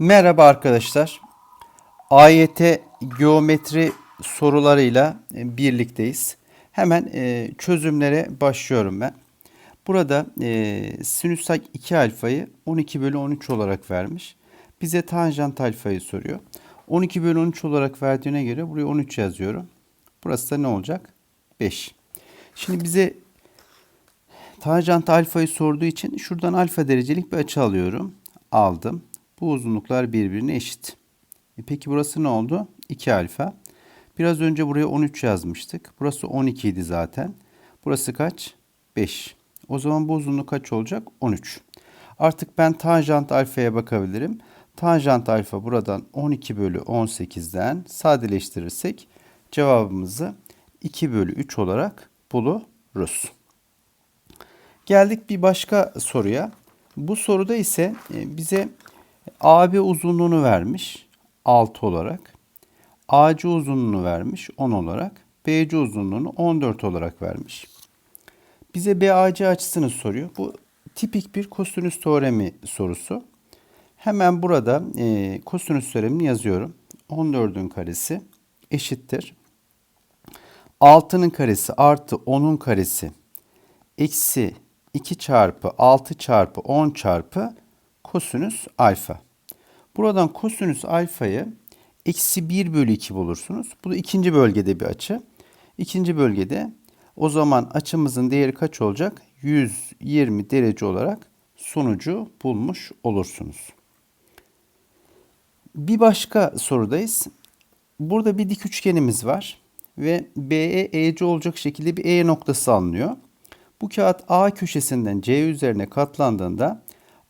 Merhaba arkadaşlar. AYT geometri sorularıyla e, birlikteyiz. Hemen e, çözümlere başlıyorum ben. Burada e, sinüs 2 alfayı 12 bölü 13 olarak vermiş. Bize tanjant alfayı soruyor. 12 bölü 13 olarak verdiğine göre buraya 13 yazıyorum. Burası da ne olacak? 5. Şimdi bize tanjant alfayı sorduğu için şuradan alfa derecelik bir açı alıyorum. Aldım. Bu uzunluklar birbirine eşit. E peki burası ne oldu? 2 alfa. Biraz önce buraya 13 yazmıştık. Burası 12 idi zaten. Burası kaç? 5. O zaman bu uzunluk kaç olacak? 13. Artık ben tanjant alfaya bakabilirim. Tanjant alfa buradan 12 bölü 18'den sadeleştirirsek cevabımızı 2 bölü 3 olarak buluruz. Geldik bir başka soruya. Bu soruda ise e, bize AB uzunluğunu vermiş 6 olarak. AC uzunluğunu vermiş 10 olarak. BC uzunluğunu 14 olarak vermiş. Bize BAC açısını soruyor. Bu tipik bir kosinüs teoremi sorusu. Hemen burada e, kosinüs teoremini yazıyorum. 14'ün karesi eşittir. 6'nın karesi artı 10'un karesi eksi 2 çarpı 6 çarpı 10 çarpı kosinüs alfa. Buradan kosinüs alfayı eksi 1 bölü 2 bulursunuz. Bu da ikinci bölgede bir açı. İkinci bölgede o zaman açımızın değeri kaç olacak? 120 derece olarak sonucu bulmuş olursunuz. Bir başka sorudayız. Burada bir dik üçgenimiz var ve BE EC olacak şekilde bir E noktası alınıyor. Bu kağıt A köşesinden C üzerine katlandığında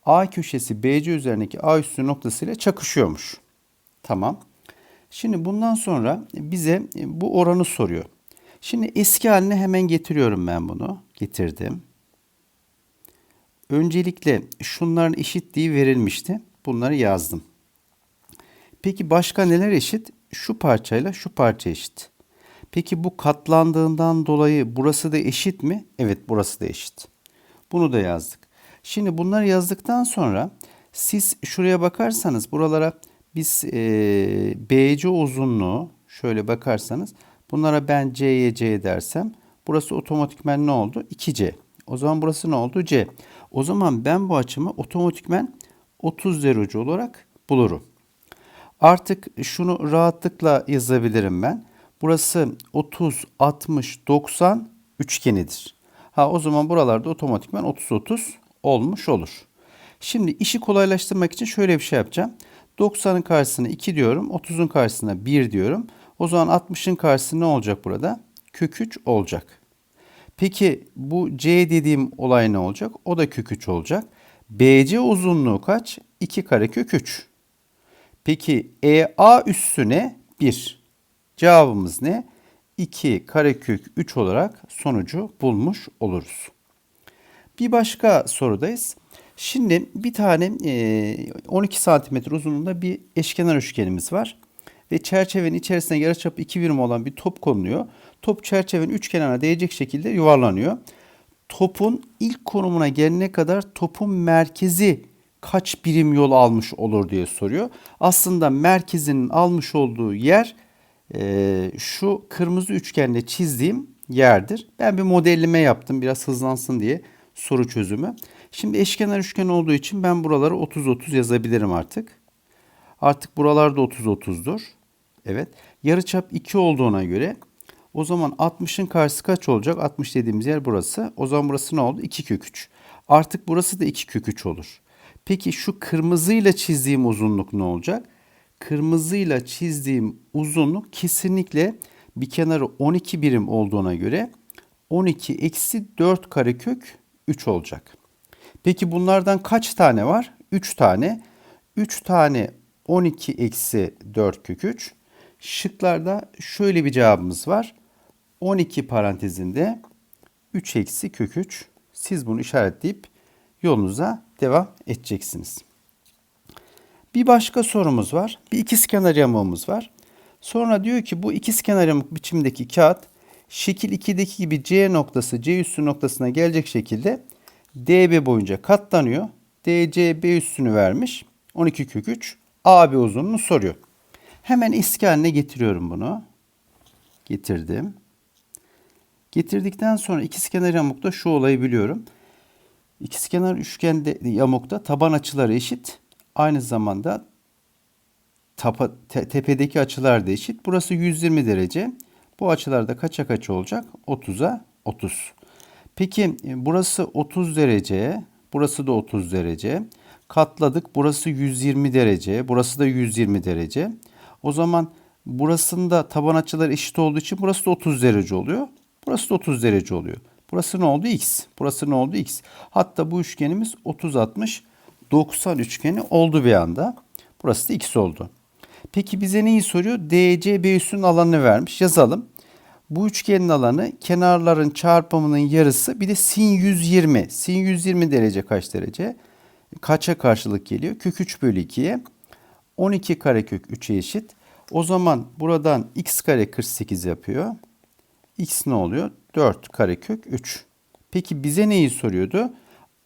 A köşesi BC üzerindeki A üstü noktasıyla çakışıyormuş. Tamam. Şimdi bundan sonra bize bu oranı soruyor. Şimdi eski haline hemen getiriyorum ben bunu. Getirdim. Öncelikle şunların eşitliği verilmişti. Bunları yazdım. Peki başka neler eşit? Şu parçayla şu parça eşit. Peki bu katlandığından dolayı burası da eşit mi? Evet burası da eşit. Bunu da yazdık. Şimdi bunları yazdıktan sonra siz şuraya bakarsanız buralara biz e, BC uzunluğu şöyle bakarsanız bunlara ben C'ye C dersem burası otomatikmen ne oldu? 2C. O zaman burası ne oldu? C. O zaman ben bu açımı otomatikmen 30 derece olarak bulurum. Artık şunu rahatlıkla yazabilirim ben. Burası 30, 60, 90 üçgenidir. Ha o zaman buralarda otomatikman 30, 30 olmuş olur. Şimdi işi kolaylaştırmak için şöyle bir şey yapacağım. 90'ın karşısına 2 diyorum. 30'un karşısına 1 diyorum. O zaman 60'ın karşısı ne olacak burada? Kök 3 olacak. Peki bu C dediğim olay ne olacak? O da kök 3 olacak. BC uzunluğu kaç? 2 kare kök 3. Peki EA üssüne 1. Cevabımız ne? 2 karekök 3 olarak sonucu bulmuş oluruz. Bir başka sorudayız. Şimdi bir tane 12 santimetre uzunluğunda bir eşkenar üçgenimiz var. Ve çerçevenin içerisine yarıçapı 2 birim olan bir top konuluyor. Top çerçevenin üç kenarına değecek şekilde yuvarlanıyor. Topun ilk konumuna gelene kadar topun merkezi kaç birim yol almış olur diye soruyor. Aslında merkezinin almış olduğu yer e, şu kırmızı üçgenle çizdiğim yerdir. Ben bir modelleme yaptım biraz hızlansın diye soru çözümü. Şimdi eşkenar üçgen olduğu için ben buraları 30-30 yazabilirim artık. Artık buralarda 30-30'dur. Evet. Yarıçap 2 olduğuna göre o zaman 60'ın karşısı kaç olacak? 60 dediğimiz yer burası. O zaman burası ne oldu? 2 kök 3. Artık burası da 2 kök 3 olur. Peki şu kırmızıyla çizdiğim uzunluk ne olacak? Kırmızıyla çizdiğim uzunluk kesinlikle bir kenarı 12 birim olduğuna göre 12 eksi 4 karekök 3 olacak. Peki bunlardan kaç tane var? 3 tane. 3 tane 12 eksi 4 kök 3. Şıklarda şöyle bir cevabımız var. 12 parantezinde 3 eksi kök 3. Siz bunu işaretleyip yolunuza devam edeceksiniz. Bir başka sorumuz var. Bir ikizkenar yamuğumuz var. Sonra diyor ki bu ikizkenar yamuk biçimdeki kağıt şekil 2'deki gibi C noktası C üssü noktasına gelecek şekilde DB boyunca katlanıyor. DC B üssünü vermiş. 12 kök 3 AB uzunluğunu soruyor. Hemen eski haline getiriyorum bunu. Getirdim. Getirdikten sonra ikizkenar yamukta şu olayı biliyorum. İkizkenar üçgende yamukta taban açıları eşit. Aynı zamanda tepedeki açılar da eşit. Burası 120 derece. Bu açılar da kaça kaç olacak? 30'a 30. Peki e, burası 30 derece, burası da 30 derece. Katladık. Burası 120 derece, burası da 120 derece. O zaman burasında taban açıları eşit olduğu için burası da 30 derece oluyor. Burası da 30 derece oluyor. Burası ne oldu? X. Burası ne oldu? X. Hatta bu üçgenimiz 30 60 90 üçgeni oldu bir anda. Burası da X oldu. Peki bize neyi soruyor? DC B üssünün alanını vermiş. Yazalım. Bu üçgenin alanı kenarların çarpımının yarısı bir de sin 120. Sin 120 derece kaç derece? Kaça karşılık geliyor? Kök 3 bölü 2'ye. 12 karekök 3'e eşit. O zaman buradan x kare 48 yapıyor. x ne oluyor? 4 karekök 3. Peki bize neyi soruyordu?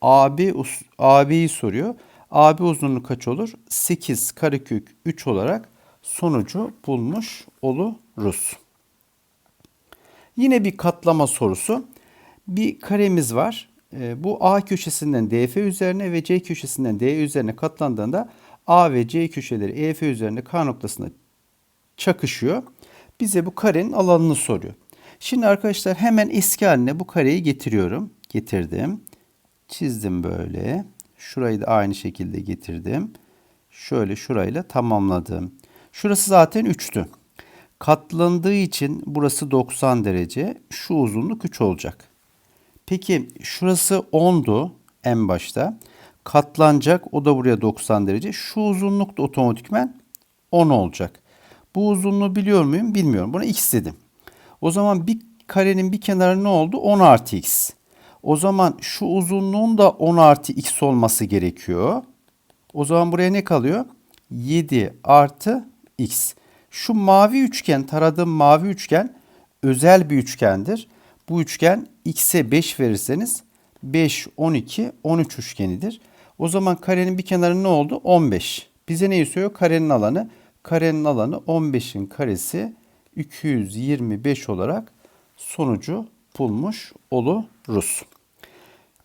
AB AB'yi soruyor. AB uzunluğu kaç olur? 8 karekök 3 olarak sonucu bulmuş oluruz. Yine bir katlama sorusu. Bir karemiz var. Ee, Bu A köşesinden DF üzerine ve C köşesinden D üzerine katlandığında A ve C köşeleri EF üzerinde K noktasına çakışıyor. Bize bu karenin alanını soruyor. Şimdi arkadaşlar hemen eski haline bu kareyi getiriyorum. Getirdim. Çizdim böyle. Şurayı da aynı şekilde getirdim. Şöyle şurayla tamamladım. Şurası zaten 3'tü. Katlandığı için burası 90 derece. Şu uzunluk 3 olacak. Peki şurası 10'du en başta. Katlanacak. O da buraya 90 derece. Şu uzunluk da otomatikmen 10 olacak. Bu uzunluğu biliyor muyum? Bilmiyorum. Buna x dedim. O zaman bir karenin bir kenarı ne oldu? 10 artı x. O zaman şu uzunluğun da 10 artı x olması gerekiyor. O zaman buraya ne kalıyor? 7 artı x. Şu mavi üçgen, taradığım mavi üçgen özel bir üçgendir. Bu üçgen x'e 5 verirseniz 5, 12, 13 üçgenidir. O zaman karenin bir kenarı ne oldu? 15. Bize ne istiyor? Karenin alanı. Karenin alanı 15'in karesi 225 olarak sonucu bulmuş oluruz.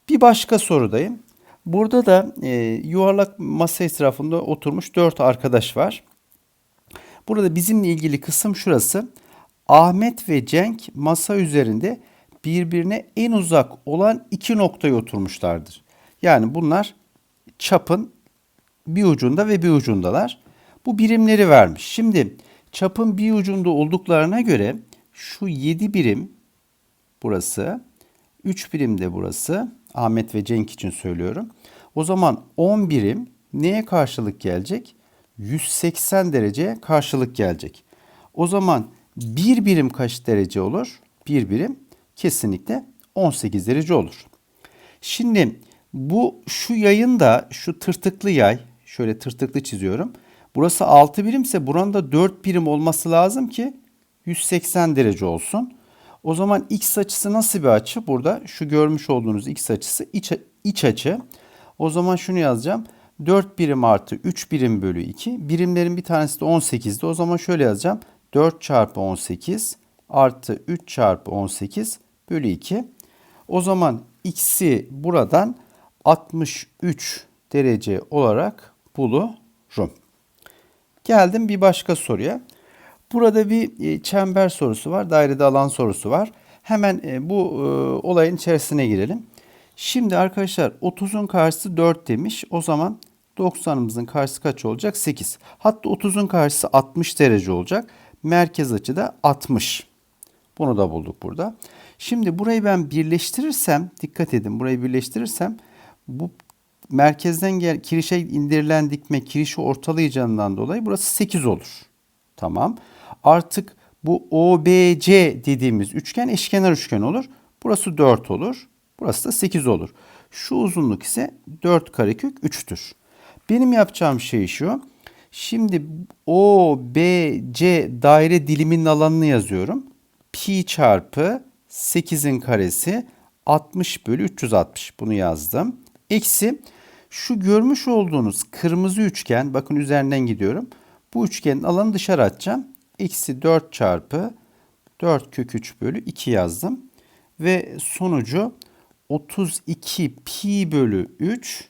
Bir başka sorudayım. Burada da e, yuvarlak masa etrafında oturmuş 4 arkadaş var. Burada bizimle ilgili kısım şurası. Ahmet ve Cenk masa üzerinde birbirine en uzak olan iki noktaya oturmuşlardır. Yani bunlar çapın bir ucunda ve bir ucundalar. Bu birimleri vermiş. Şimdi çapın bir ucunda olduklarına göre şu 7 birim burası, 3 birim de burası. Ahmet ve Cenk için söylüyorum. O zaman 10 birim neye karşılık gelecek? 180 dereceye karşılık gelecek. O zaman bir birim kaç derece olur? Bir birim kesinlikle 18 derece olur. Şimdi bu şu yayın da şu tırtıklı yay şöyle tırtıklı çiziyorum. Burası 6 birimse buranın da 4 birim olması lazım ki 180 derece olsun. O zaman x açısı nasıl bir açı? Burada şu görmüş olduğunuz x açısı iç, iç açı. O zaman şunu yazacağım. 4 birim artı 3 birim bölü 2. Birimlerin bir tanesi de 18'di. O zaman şöyle yazacağım. 4 çarpı 18 artı 3 çarpı 18 bölü 2. O zaman x'i buradan 63 derece olarak bulurum. Geldim bir başka soruya. Burada bir e, çember sorusu var, dairede alan sorusu var. Hemen e, bu e, olayın içerisine girelim. Şimdi arkadaşlar 30'un karşısı 4 demiş. O zaman 90'ımızın karşısı kaç olacak? 8. Hatta 30'un karşısı 60 derece olacak. Merkez açı da 60. Bunu da bulduk burada. Şimdi burayı ben birleştirirsem, dikkat edin burayı birleştirirsem bu merkezden gel kirişe indirilen dikme kirişi ortalayacağından dolayı burası 8 olur. Tamam. Artık bu OBC dediğimiz üçgen eşkenar üçgen olur. Burası 4 olur. Burası da 8 olur. Şu uzunluk ise 4 karekök 3'tür. Benim yapacağım şey şu. Şimdi OBC daire diliminin alanını yazıyorum. Pi çarpı 8'in karesi 60 bölü 360. Bunu yazdım. Eksi Şu görmüş olduğunuz kırmızı üçgen bakın üzerinden gidiyorum. Bu üçgenin alanı dışarı atacağım. Eksi 4 çarpı 4 kök 3 bölü 2 yazdım. Ve sonucu 32 pi bölü 3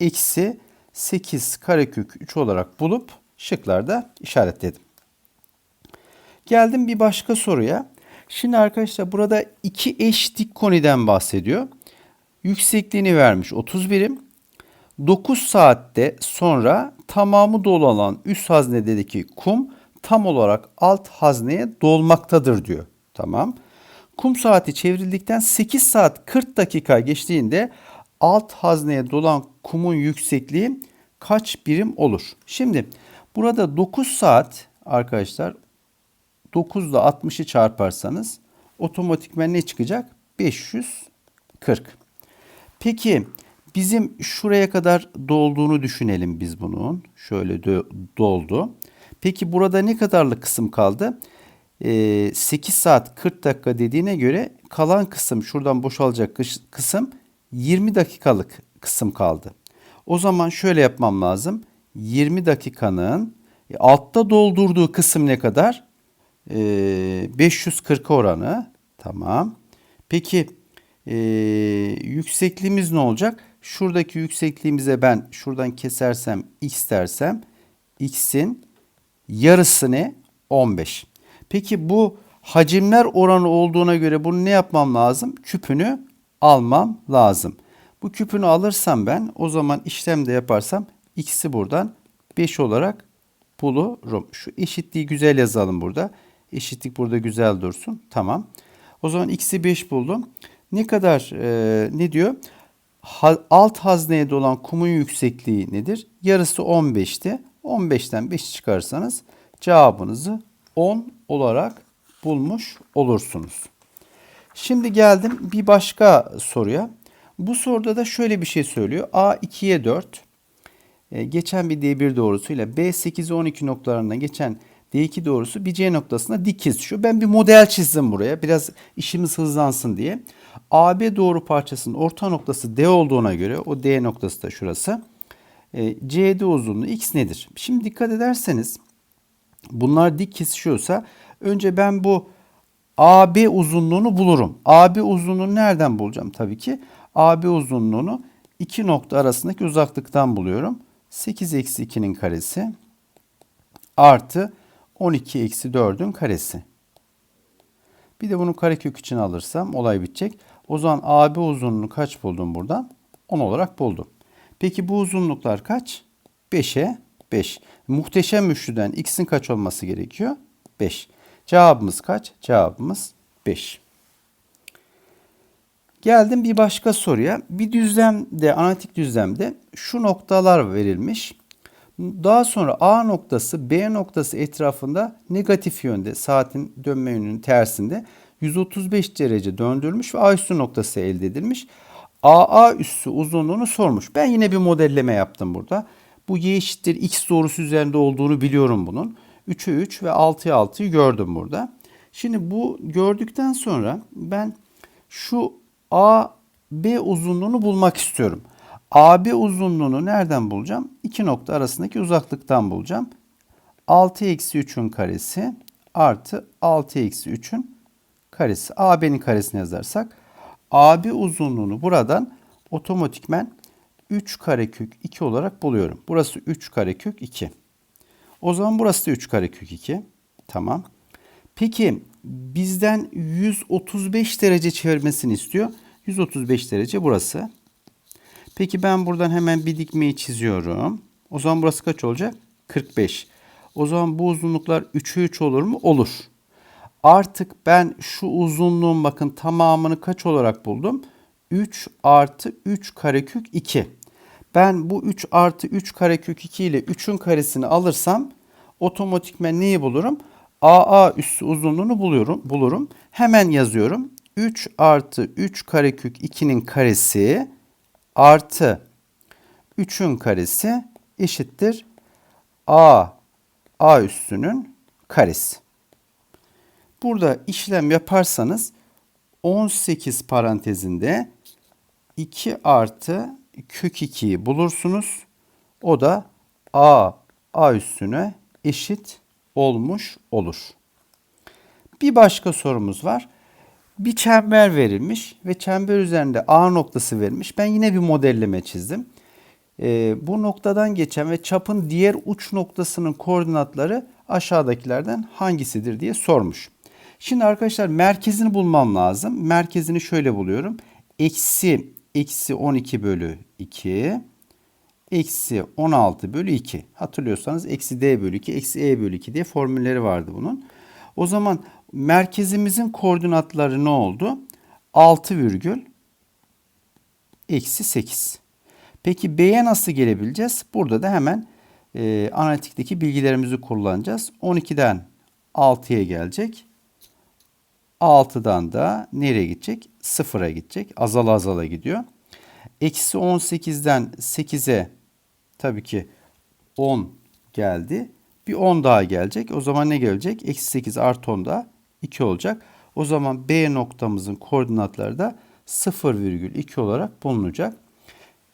eksi 8 karekök 3 olarak bulup şıklarda işaretledim. Geldim bir başka soruya. Şimdi arkadaşlar burada iki eş dik koniden bahsediyor. Yüksekliğini vermiş 30 birim. 9 saatte sonra tamamı dolu olan üst haznedeki kum tam olarak alt hazneye dolmaktadır diyor. Tamam. Kum saati çevrildikten 8 saat 40 dakika geçtiğinde alt hazneye dolan kumun yüksekliği kaç birim olur? Şimdi burada 9 saat arkadaşlar 9 ile 60'ı çarparsanız otomatikmen ne çıkacak? 540. Peki bizim şuraya kadar dolduğunu düşünelim biz bunun. Şöyle doldu. Peki burada ne kadarlık kısım kaldı? Ee, 8 saat 40 dakika dediğine göre kalan kısım şuradan boşalacak kısım 20 dakikalık kısım kaldı. O zaman şöyle yapmam lazım. 20 dakikanın e, altta doldurduğu kısım ne kadar? Ee, 540 oranı. Tamam. Peki e, yüksekliğimiz ne olacak? Şuradaki yüksekliğimize ben şuradan kesersem x dersem x'in yarısı ne? 15. Peki bu hacimler oranı olduğuna göre bunu ne yapmam lazım? Küpünü almam lazım. Bu küpünü alırsam ben o zaman işlemde yaparsam x'i buradan 5 olarak bulurum. Şu eşitliği güzel yazalım burada. Eşitlik burada güzel dursun. Tamam. O zaman x'i 5 buldum. Ne kadar e, ne diyor? Ha, alt hazneye dolan kumun yüksekliği nedir? Yarısı 15'ti. 15'ten 5 çıkarsanız cevabınızı 10 olarak bulmuş olursunuz. Şimdi geldim bir başka soruya. Bu soruda da şöyle bir şey söylüyor. A 2'ye 4. E, geçen bir D1 doğrusuyla B 8'e 12 noktalarından geçen D2 doğrusu bir C noktasına dik kesişiyor. Ben bir model çizdim buraya. Biraz işimiz hızlansın diye. AB doğru parçasının orta noktası D olduğuna göre o D noktası da şurası. E, CD uzunluğu X nedir? Şimdi dikkat ederseniz bunlar dik kesişiyorsa önce ben bu AB uzunluğunu bulurum. AB uzunluğunu nereden bulacağım? Tabii ki AB uzunluğunu iki nokta arasındaki uzaklıktan buluyorum. 8 eksi 2'nin karesi artı 12 eksi 4'ün karesi. Bir de bunu karekök için alırsam olay bitecek. O zaman AB uzunluğunu kaç buldum buradan? 10 olarak buldum. Peki bu uzunluklar kaç? 5'e 5. Muhteşem üçlüden x'in kaç olması gerekiyor? 5. Cevabımız kaç? Cevabımız 5. Geldim bir başka soruya. Bir düzlemde, analitik düzlemde şu noktalar verilmiş. Daha sonra A noktası B noktası etrafında negatif yönde saatin dönme yönünün tersinde 135 derece döndürülmüş ve A üssü noktası elde edilmiş. AA üssü uzunluğunu sormuş. Ben yine bir modelleme yaptım burada. Bu y eşittir x doğrusu üzerinde olduğunu biliyorum bunun. 3'e 3 ve 6'ya 6'yı gördüm burada. Şimdi bu gördükten sonra ben şu AB uzunluğunu bulmak istiyorum. AB uzunluğunu nereden bulacağım? İki nokta arasındaki uzaklıktan bulacağım. 6 eksi 3'ün karesi artı 6 eksi 3'ün karesi. AB'nin karesini yazarsak AB uzunluğunu buradan otomatikmen 3 karekök 2 olarak buluyorum. Burası 3 karekök 2. O zaman burası da 3 karekök 2. Tamam. Peki bizden 135 derece çevirmesini istiyor. 135 derece burası. Peki ben buradan hemen bir dikmeyi çiziyorum. O zaman burası kaç olacak? 45. O zaman bu uzunluklar 3'e 3 olur mu? Olur. Artık ben şu uzunluğun bakın tamamını kaç olarak buldum? 3 artı 3 karekök 2. Ben bu 3 artı 3 karekök 2 ile 3'ün karesini alırsam otomatikmen neyi bulurum? AA üssü uzunluğunu buluyorum, bulurum. Hemen yazıyorum. 3 artı 3 karekök 2'nin karesi artı 3'ün karesi eşittir A A üssünün karesi. Burada işlem yaparsanız 18 parantezinde 2 artı kök 2'yi bulursunuz. O da a a üstüne eşit olmuş olur. Bir başka sorumuz var. Bir çember verilmiş ve çember üzerinde A noktası verilmiş. Ben yine bir modelleme çizdim. Ee, bu noktadan geçen ve çapın diğer uç noktasının koordinatları aşağıdakilerden hangisidir diye sormuş. Şimdi arkadaşlar merkezini bulmam lazım. Merkezini şöyle buluyorum. Eksi, eksi 12 bölü 2 eksi 16 bölü 2. Hatırlıyorsanız eksi d bölü 2, eksi e bölü 2 diye formülleri vardı bunun. O zaman merkezimizin koordinatları ne oldu? 6 virgül eksi 8. Peki B'ye nasıl gelebileceğiz? Burada da hemen e, analitikteki bilgilerimizi kullanacağız. 12'den 6'ya gelecek. 6'dan da nereye gidecek? 0'a gidecek. Azala azala gidiyor. Eksi 18'den 8'e tabii ki 10 geldi. Bir 10 daha gelecek. O zaman ne gelecek? Eksi 8 artı 10 da 2 olacak. O zaman B noktamızın koordinatları da 0,2 olarak bulunacak.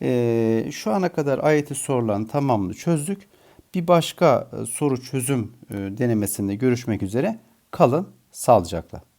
Ee, şu ana kadar ayeti sorulan tamamını çözdük. Bir başka e, soru çözüm e, denemesinde görüşmek üzere. Kalın sağlıcakla.